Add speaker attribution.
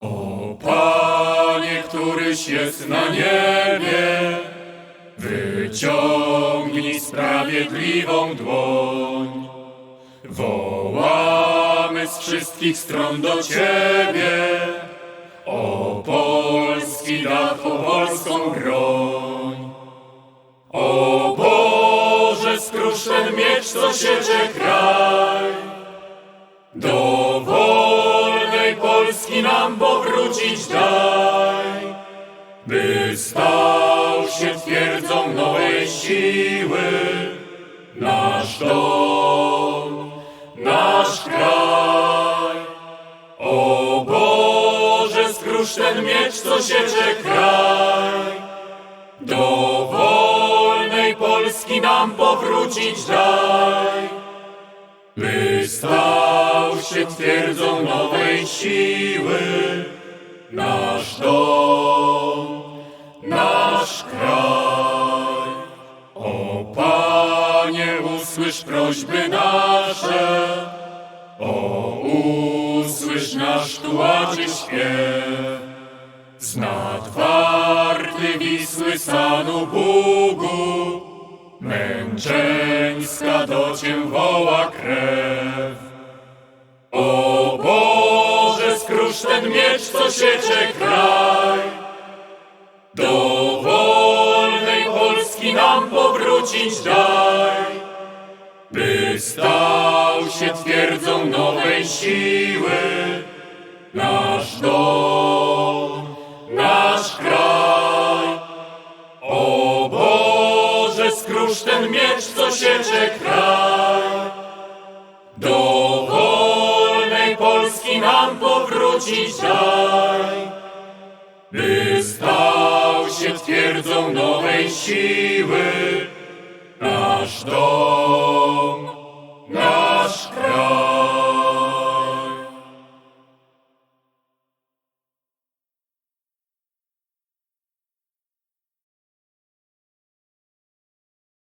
Speaker 1: O Panie, któryś jest na niebie, wyciągnij sprawiedliwą dłoń. Wołamy z wszystkich stron do Ciebie, o polski dach, o polską broń. O Boże, skróż ten miecz, co siecze kraj. Polski nam powrócić daj, by stał się twierdzą nowej siły nasz dom, nasz kraj. O Boże, skróż ten miecz, co siecze kraj. Do wolnej Polski nam powrócić daj by stał się twierdzą nowej siły nasz dom, nasz kraj. O Panie, usłysz prośby nasze, o usłysz nasz tułaczy śpiew. Z nadwarty Wisły stanu Bugu, Męczeńska do Cię woła krew. Skróż ten miecz, co siecze kraj. Do wolnej Polski nam powrócić daj, by stał się twierdzą nowej siły nasz dom, nasz kraj. O Boże, skróż ten miecz, co siecze kraj. Polski nam powrócić daj, by stał się twierdzą nowej siły nasz dom.